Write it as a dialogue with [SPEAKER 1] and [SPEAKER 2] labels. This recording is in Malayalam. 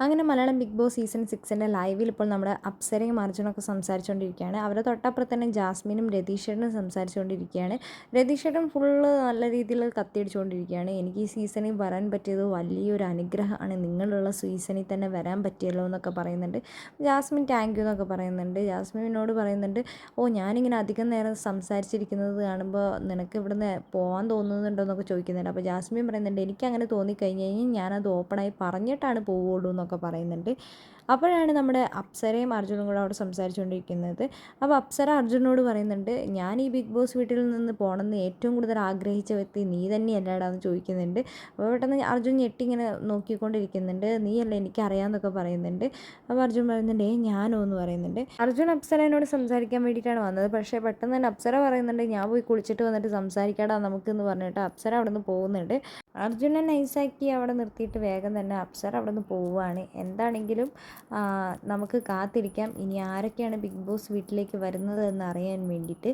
[SPEAKER 1] അങ്ങനെ മലയാളം ബിഗ് ബോസ് സീസൺ സിക്സിന്റെ ലൈവിൽ ഇപ്പോൾ നമ്മുടെ അപ്സരയും അർജുനൊക്കെ സംസാരിച്ചുകൊണ്ടിരിക്കുകയാണ്. അവരുടെ തൊട്ടപ്പുറത്ത് തന്നെ ജാസ്മിനും രതീഷേട്ടനും സംസാരിച്ചുകൊണ്ടിരിക്കുകയാണ്. രതീഷേട്ടൻ ഫുള്ള് നല്ല രീതിയിൽ കത്തിയടിച്ചുകൊണ്ടിരിക്കുകയാണ്. എനിക്ക് ഈ സീസണിൽ വരാൻ പറ്റിയത് വലിയൊരു അനുഗ്രഹമാണ്. നിങ്ങളുള്ള സീസണിൽ തന്നെ വരാൻ പറ്റിയല്ലോ എന്നൊക്കെ പറയുന്നുണ്ട്. ജാസ്മിൻ താങ്ക് യു എന്നൊക്കെ പറയുന്നുണ്ട്. ജാസ്മിനോട് പറയുന്നുണ്ട് ഓ ഞാനിങ്ങനെ അധികം നേരം സംസാരിച്ചിരിക്കുന്നത് കാണുമ്പോൾ നിനക്ക് ഇവിടുന്ന് പോകാൻ തോന്നുന്നുണ്ടോ? എന്നൊക്കെ ചോദിക്കുന്നുണ്ട്. അപ്പോൾ ജാസ്മിൻ പറയുന്നുണ്ട് എനിക്ക് അങ്ങനെ തോന്നിക്കഴിഞ്ഞ് കഴിഞ്ഞാൽ ഞാനത് ഓപ്പണായി പറഞ്ഞിട്ടാണ് പോവുള്ളൂ എന്നൊക്കെ പറയുന്നുണ്ട്. അപ്പോഴാണ് നമ്മുടെ അപ്സരയും അർജുനും കൂടെ അവിടെ സംസാരിച്ചുകൊണ്ടിരിക്കുന്നത്. അപ്പോൾ അപ്സര അർജുനോട് പറയുന്നുണ്ട് ഞാൻ ഈ ബിഗ് ബോസ് വീട്ടിൽ നിന്ന് പോകണമെന്ന് ഏറ്റവും കൂടുതൽ ആഗ്രഹിച്ച വ്യക്തി നീ തന്നെയല്ലാടാന്ന് ചോദിക്കുന്നുണ്ട്. അപ്പോൾ പെട്ടെന്ന് അർജുൻ ഞെട്ടി ഇങ്ങനെ നോക്കിക്കൊണ്ടിരിക്കുന്നുണ്ട്. നീയല്ല എനിക്കറിയാമെന്നൊക്കെ പറയുന്നുണ്ട്. അപ്പോൾ അർജുൻ പറയുന്നുണ്ട് ഏ ഞാനോ എന്ന് പറയുന്നുണ്ട്. അർജുൻ അപ്സരനോട് സംസാരിക്കാൻ വേണ്ടിയിട്ടാണ് വന്നത്. പക്ഷേ പെട്ടെന്ന് തന്നെ അപ്സര പറയുന്നുണ്ട് ഞാൻ പോയി കുളിച്ചിട്ട് വന്നിട്ട് സംസാരിക്കാടാ നമുക്കെന്ന് പറഞ്ഞിട്ട് അപ്സര അവിടെ നിന്ന് പോകുന്നുണ്ട്. അർജുനെ നൈസാക്കി അവിടെ നിർത്തിയിട്ട് വേഗം തന്നെ അപ്സര അവിടെ നിന്ന് പോവുകയാണ്. എന്താണെങ്കിലും നമുക്ക് കാത്തിരിക്കാം. ഇനി ആരൊക്കെയാണ് ബിഗ് ബോസ് വീട്ടിലേക്ക് വരുന്നത് എന്ന് അറിയാൻ വേണ്ടിയിട്ട്.